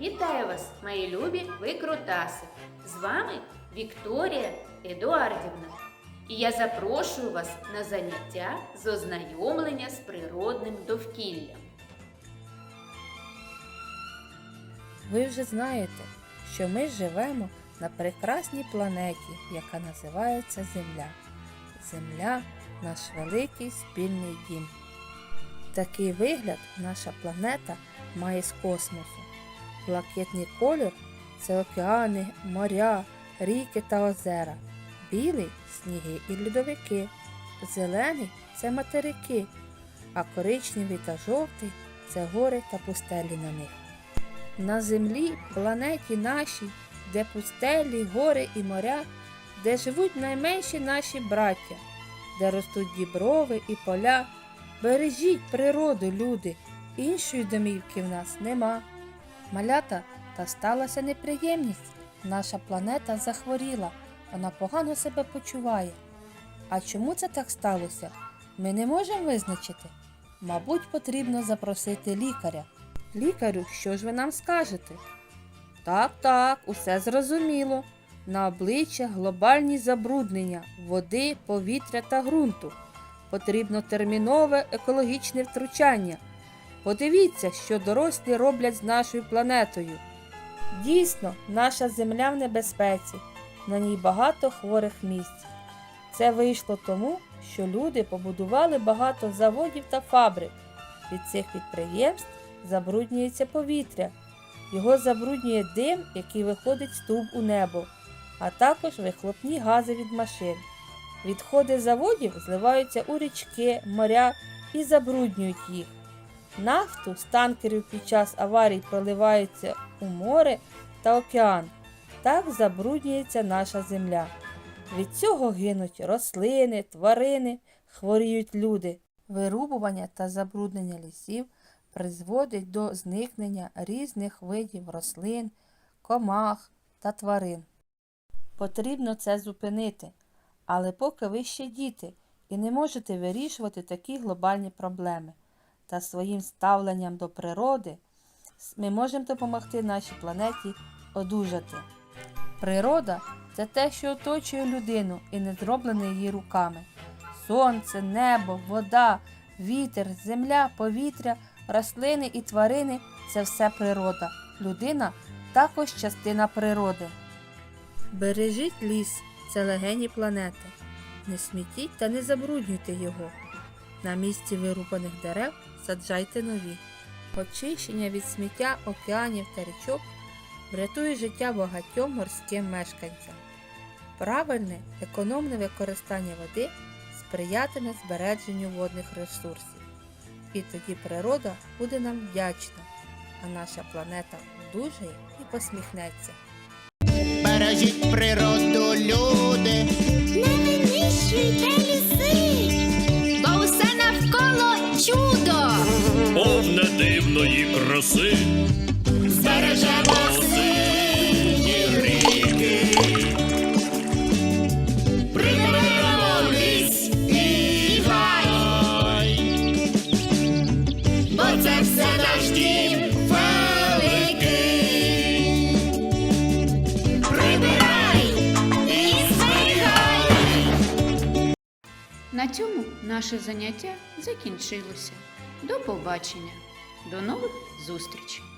Вітаю вас, мої любі викрутаси! З вами Вікторія Едуардівна. І я запрошую вас на заняття з ознайомлення з природним довкіллям. Ви вже знаєте, що ми живемо на прекрасній планеті, яка називається Земля. Земля наш великий спільний дім. Такий вигляд наша планета має з космосу. Блакитний колір це океани, моря, ріки та озера. Білий сніги і льодовики. Зелений це материки, а коричневий та жовтий це гори та пустелі на них. На землі, планеті нашій, де пустелі, гори і моря, де живуть найменші наші браття, де ростуть діброви і поля. Бережіть природу, люди, іншої домівки в нас нема. Малята, та сталася неприємність. Наша планета захворіла, вона погано себе почуває. А чому це так сталося? Ми не можемо визначити. Мабуть, потрібно запросити лікаря. Лікарю, що ж ви нам скажете? Так, так, усе зрозуміло. На обличчя глобальні забруднення води, повітря та ґрунту. Потрібно термінове екологічне втручання. Подивіться, що дорослі роблять з нашою планетою. Дійсно, наша земля в небезпеці, на ній багато хворих місць. Це вийшло тому, що люди побудували багато заводів та фабрик. Від цих підприємств забруднюється повітря. Його забруднює дим, який виходить з труб у небо, а також вихлопні гази від машин. Відходи заводів зливаються у річки, моря і забруднюють їх. Нафту з танкерів під час аварій проливаються у море та океан. Так забруднюється наша земля. Від цього гинуть рослини, тварини, хворіють люди. Вирубування та забруднення лісів призводить до зникнення різних видів рослин, комах та тварин. Потрібно це зупинити, але поки ви ще діти і не можете вирішувати такі глобальні проблеми та своїм ставленням до природи, ми можемо допомогти нашій планеті одужати. Природа це те, що оточує людину і не зроблене її руками. Сонце, небо, вода, вітер, земля, повітря, рослини і тварини це все природа. Людина також частина природи. Бережіть ліс, це легені планети. Не смітіть та не забруднюйте його. На місці вирубаних дерев саджайте нові. Очищення від сміття океанів та річок врятує життя багатьом морським мешканцям. Правильне, економне використання води сприятиме збереженню водних ресурсів. І тоді природа буде нам вдячна, а наша планета одужає і посміхнеться. Бережіть природу, люди, Не винищуйте краси, Збережемо сині ріки, приберемо ліс і гай, бо це все наш дім великий. Прибирай і зберігай. На цьому наше заняття закінчилося. До побачення. До нових зустрічей!